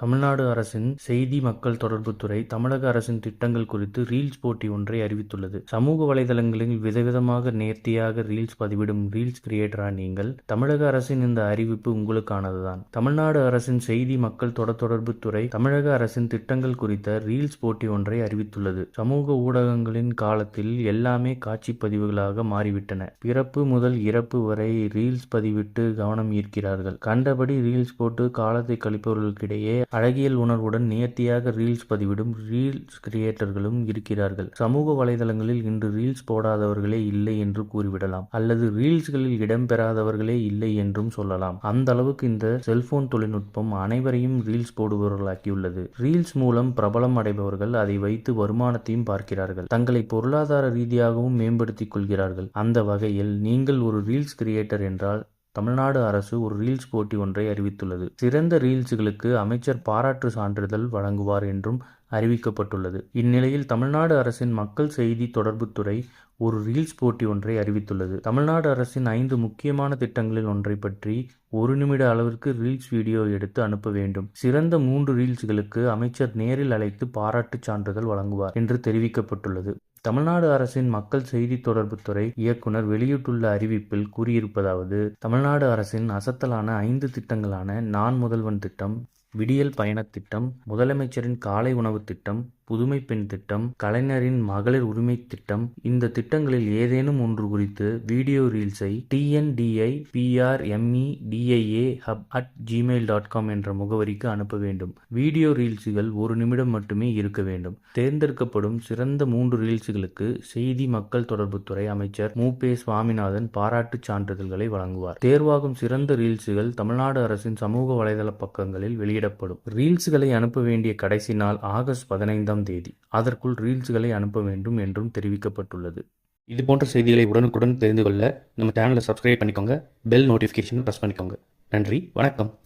தமிழ்நாடு அரசின் செய்தி மக்கள் தொடர்புத்துறை தமிழக அரசின் திட்டங்கள் குறித்து ரீல்ஸ் போட்டி ஒன்றை அறிவித்துள்ளது. சமூக வலைதளங்களில் விதவிதமாக நேர்த்தியாக ரீல்ஸ் பதிவிடும் ரீல்ஸ் கிரியேட்டரா நீங்கள்? தமிழக அரசின் இந்த அறிவிப்பு உங்களுக்கானதுதான். தமிழ்நாடு அரசின் செய்தி மக்கள் தொடர்புத்துறை தமிழக அரசின் திட்டங்கள் குறித்த ரீல்ஸ் போட்டி ஒன்றை அறிவித்துள்ளது. சமூக ஊடகங்களின் காலத்தில் எல்லாமே காட்சி பதிவுகளாக மாறிவிட்டன. பிறப்பு முதல் இறப்பு வரை ரீல்ஸ் பதிவிட்டு கவனம் ஈர்க்கிறார்கள். கண்டபடி ரீல்ஸ் போட்டு காலத்தை கழிப்பவர்களுக்கிடையே அழகியல் உணர்வுடன் நேர்த்தியாக ரீல்ஸ் பதிவிடும் ரீல்ஸ் கிரியேட்டர்களும் இருக்கிறார்கள். சமூக வலைதளங்களில் இன்று ரீல்ஸ் போடாதவர்களே இல்லை என்று கூறிவிடலாம். அல்லது ரீல்ஸ்களில் இடம்பெறாதவர்களே இல்லை என்றும் சொல்லலாம். அந்த அளவுக்கு இந்த செல்போன் தொழில்நுட்பம் அனைவரையும் ரீல்ஸ் போடுபவர்களாக்கியுள்ளது. ரீல்ஸ் மூலம் பிரபலம் அடைபவர்கள் அதை வைத்து வருமானத்தையும் பார்க்கிறார்கள். தங்களை பொருளாதார ரீதியாகவும் மேம்படுத்திக் கொள்கிறார்கள். அந்த வகையில் நீங்கள் ஒரு ரீல்ஸ் கிரியேட்டர் என்றால் தமிழ்நாடு அரசு ஒரு ரீல்ஸ் போட்டி ஒன்றை அறிவித்துள்ளது. சிறந்த ரீல்ஸ்களுக்கு அமைச்சர் பாராட்டு சான்றிதழ் வழங்குவார் என்றும் அறிவிக்கப்பட்டுள்ளது. இந்நிலையில் தமிழ்நாடு அரசின் மக்கள் செய்தி தொடர்புத்துறை ஒரு ரீல்ஸ் போட்டி ஒன்றை அறிவித்துள்ளது. தமிழ்நாடு அரசின் ஐந்து முக்கியமான திட்டங்களில் ஒன்றை பற்றி ஒரு நிமிட அளவிற்கு ரீல்ஸ் வீடியோ எடுத்து அனுப்ப வேண்டும். சிறந்த மூன்று ரீல்ஸ்களுக்கு அமைச்சர் நேரில் அழைத்து பாராட்டு சான்றிதழ் வழங்குவார் என்று தெரிவிக்கப்பட்டுள்ளது. தமிழ்நாடு அரசின் மக்கள் செய்தி தொடர்புத்துறை இயக்குனர் வெளியிட்டுள்ள அறிவிப்பில் கூறியிருப்பதாவது தமிழ்நாடு அரசின் அசத்தலான ஐந்து திட்டங்களான நான் முதல்வன் திட்டம் விடியல் பயணத் திட்டம் முதலமைச்சரின் காலை உணவு திட்டம் புதுமை பெண் திட்டம் கலைஞரின் மகளிர் உரிமை திட்டம். இந்த திட்டங்களில் ஏதேனும் ஒன்று குறித்து video ரீல்ஸை TNDI PRME DIA hub at Gmail dot com என்ற முகவரிக்கு அனுப்ப வேண்டும். வீடியோ ரீல்ஸுகள் ஒரு நிமிடம் மட்டுமே இருக்க வேண்டும். தேர்ந்தெடுக்கப்படும் சிறந்த மூன்று ரீல்ஸுகளுக்கு செய்தி மக்கள் தொடர்புத்துறை அமைச்சர் மு. பே. சுவாமிநாதன் பாராட்டுச் சான்றிதழ்களை வழங்குவார். தேர்வாகும் சிறந்த ரீல்ஸுகள் தமிழ்நாடு அரசின் சமூக வலைதள பக்கங்களில் வெளியிடப்படும். ரீல்ஸ்களை அனுப்ப வேண்டிய கடைசி நாள் ஆகஸ்ட் பதினைந்தாம் தேதி. அதற்குள் ரீல்ஸ்களை அனுப்ப வேண்டும் என்றும் தெரிவிக்கப்பட்டுள்ளது. இது போன்ற செய்திகளை உடனுக்குடன் தெரிந்து கொள்ள நம்ம சேனலை சப்ஸ்கிரைப் பண்ணிக்கோங்க. பெல் நோட்டிஃபிகேஷன் ப்ரெஸ் பண்ணிக்கோங்க. நன்றி வணக்கம்.